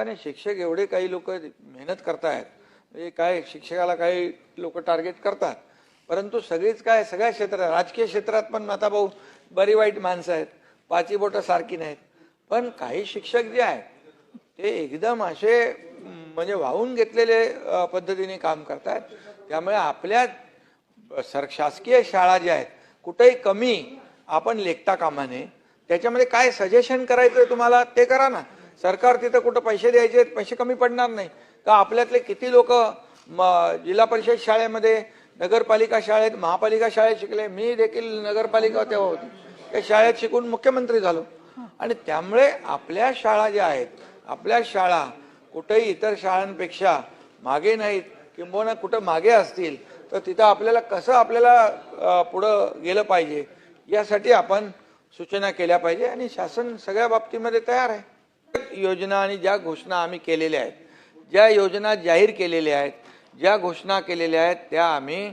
आणि शिक्षक एवढे काही लोक मेहनत करतायत. म्हणजे काय शिक्षकाला काही लोक टार्गेट करतात. परंतु सगळीच काय सगळ्या क्षेत्रात राजकीय क्षेत्रात पण आता भाऊ बरी वाईट माणसं आहेत. पाची बोटं सारखी नाहीत. पण काही शिक्षक जे आहेत ते एकदम असे म्हणजे वाहून घेतलेले पद्धतीने काम करतात त्यामुळे आपल्या सर शासकीय शाळा ज्या आहेत कुठेही कमी आपण लेखता कामा नये. त्याच्यामध्ये काय सजेशन करायचं तुम्हाला ते करा ना. सरकार तिथं कुठं पैसे द्यायचे पैसे कमी पडणार नाही. का आपल्यातले किती लोक जिल्हा परिषद शाळेमध्ये नगरपालिका शाळेत महापालिका शाळेत शिकले. मी देखील नगरपालिका तेव्हा होती. त्या शाळेत शिकून मुख्यमंत्री झालो. आणि त्यामुळे आपल्या शाळा ज्या आहेत आपल्या शाळा कुठेही इतर शाळांपेक्षा मागे नाहीत किंबहुना कुठं मागे असतील तर तिथं आपल्याला कसं आपल्याला पुढं गेलं पाहिजे यासाठी आपण सूचना केल्या पाहिजे. आणि शासन सगळ्या बाबतीमध्ये तयार आहे. योजना आणि ज्या घोषणा आम्ही केलेल्या आहेत ज्या योजना जाहीर केलेल्या आहेत ज्या घोषणा केलेल्या आहेत त्या आम्ही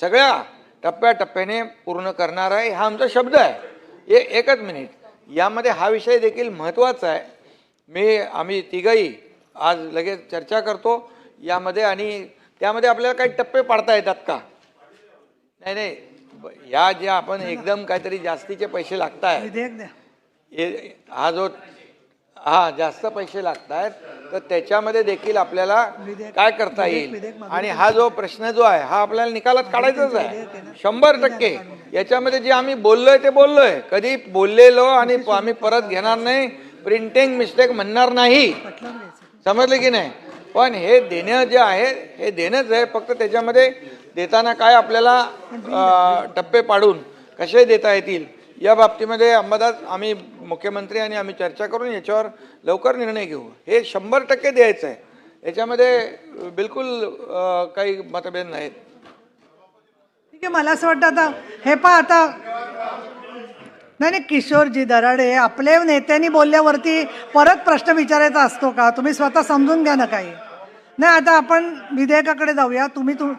सगळ्या टप्प्याटप्प्याने पूर्ण करणार आहे. हा आमचा शब्द आहे. ए एकच मिनिट. यामध्ये हा विषय देखील महत्त्वाचा आहे. मी आम्ही तिघही आज लगेच चर्चा करतो. यामध्ये आणि त्यामध्ये आपल्याला काही टप्पे पाडता येतात का? नाही नाही. या ज्या आपण एकदम काहीतरी जास्तीचे पैसे लागतायत विधेयक द्या. हे हा जो हा जास्त पैसे लागत आहेत तर त्याच्यामध्ये देखील आपल्याला काय करता येईल? आणि हा जो प्रश्न जो आहे हा आपल्याला निकालात काढायचाच आहे. शंभर टक्के. याच्यामध्ये जे आम्ही बोललोय ते बोललोय. कधी बोललेलो आणि आम्ही परत घेणार नाही. प्रिंटिंग मिस्टेक म्हणणार नाही. समजलं की नाही? पण हे देणं जे आहे हे देणंच आहे. फक्त त्याच्यामध्ये देताना काय आपल्याला टप्पे पाडून कसे देता येतील? या बाबतीमध्ये अंबादास आम्ही मुख्यमंत्री आणि आम्ही चर्चा करून याच्यावर लवकर निर्णय घेऊ. हे शंभर टक्के द्यायचं आहे याच्यामध्ये बिलकुल काही मतभेद नाहीत. ठीक आहे मला असं वाटतं आता हे पहा आता. नाही नाही किशोरजी दराडे आपल्या नेत्यांनी बोलल्यावरती परत प्रश्न विचारायचा असतो का? तुम्ही स्वतः समजून घ्या ना काही. नाही आता आपण विधेयकाकडे जाऊया. तुम्ही तुम